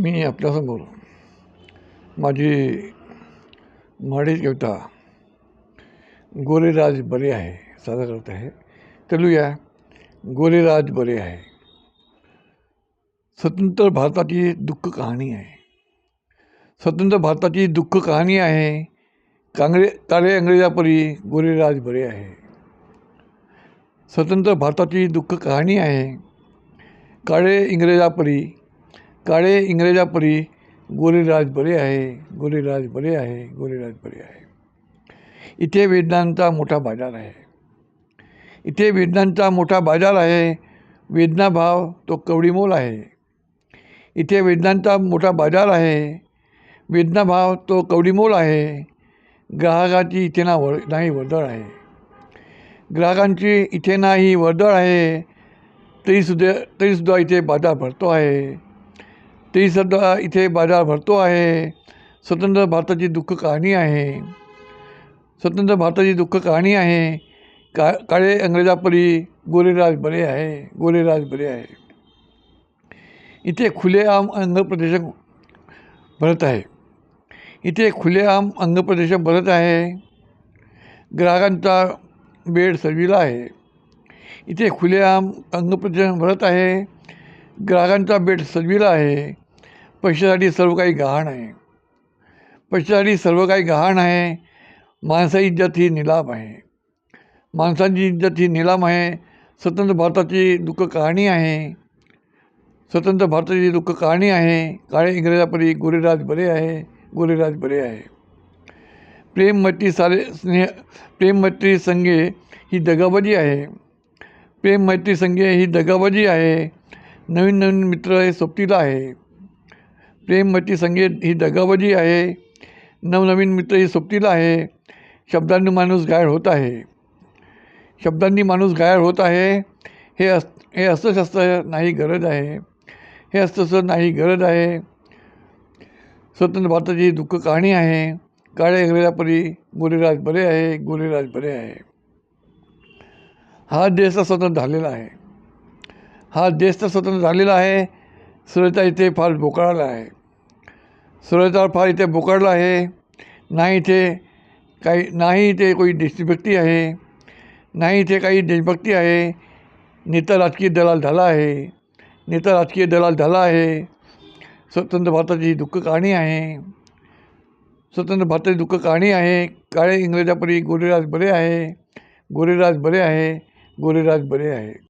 मी आपल्यासमोर माझी माडी कविता गोरेराज बरे आहे सादर करत आहे. चलूया. गोरेराज बरे आहे. स्वतंत्र भारताची दुःख कहाणी आहे. स्वतंत्र भारताची दुःख कहाणी आहे. कांगळे काळे अंग्रेजापरी गोरेराज बरे आहे. स्वतंत्र भारताची दुःख कहाणी आहे. काळे इंग्रजापरी काळे इंग्रजापरी गोरीराज बरे आहे गोरीराज बरे आहे गोरीराज बरे आहे. इथे वेदनांचा मोठा बाजार आहे. इथे वेदनांचा मोठा बाजार आहे वेदनाभाव तो कवडीमोल आहे. इथे वेदनांचा मोठा बाजार आहे वेदनाभाव तो कवडीमोल आहे. ग्राहकाची इथे ना वर नाही वर्दळ आहे. ग्राहकांची इथे नाही वर्दळ आहे तरीसुद्धा तरीसुद्धा इथे बाजार भरतो आहे. तरीसुद्धा इथे बाजार भरतो आहे. स्वतंत्र भारताची दुःख कहाणी आहे. स्वतंत्र भारताची दुःख कहाणी आहे. का काळे अंग्रेजापरी गोरेराज बरे आहे गोरेराज बरे आहे. इथे खुलेआम अंगप्रदेश भरत आहे. इथे खुलेआम अंगप्रदेश भरत आहे. ग्राहकांचा बेड सजविला आहे. इथे खुलेआम अंगप्रदर्शन भरत आहे. ग्राहकांचा बेड सजविला आहे. पैशासाठी सर्व काही गहाण आहे. पैशासाठी सर्व काही गहाण आहे. माणसाची इज्जत ही निलाम आहे. माणसांची इज्जत ही निलाम आहे. स्वतंत्र भारताची दुःख कहाणी आहे. स्वतंत्र भारताची दुःख कहाणी आहे. काळे इंग्रजापरी गोरेराज बरे आहे. गोरेराज बरे आहे. प्रेम मैत्री सारे स्नेह प्रेम मैत्री संगे ही दगाबाजी आहे. प्रेम मैत्री संगे ही दगाबाजी आहे. नवीन नवीन मित्र हे सोबतीला आहे. प्रेममती संगीत ही दगावजी आहे. नवनवीन मित्र ही सोबतीला आहे. शब्दांनी माणूस गायब होत आहे. शब्दांनी माणूस गायब होत आहे. हे अस हे अस्त्रशस्त्र नाही गरज आहे. हे अस्त्रशस्त्र नाही गरज आहे. स्वतंत्र भारताची दुःख कहाणी आहे. काळे इंग्रजापरी गोरेराज बरे आहे गोरेराज बरे आहे. हा देश तर स्वतंत्र झालेला आहे. हा देश तर स्वतंत्र झालेला आहे. सुरता इथे फार बोकाळला आहे. सुरता फार इथे बोकडला आहे. नाही इथे काही नाही इथे कोणी देशभक्ती आहे. नाही इथे काही देशभक्ती आहे. नेता राजकीय दलाल झाला आहे. नेता राजकीय दलाल झाला आहे. स्वतंत्र भारताची दुःख कहाणी आहे. स्वतंत्र भारताची दुःख कहाणी आहे. काळे इंग्रजापरी गोरेराज बरे आहे. गोरेराज बरे आहे. गोरेराज बरे आहे.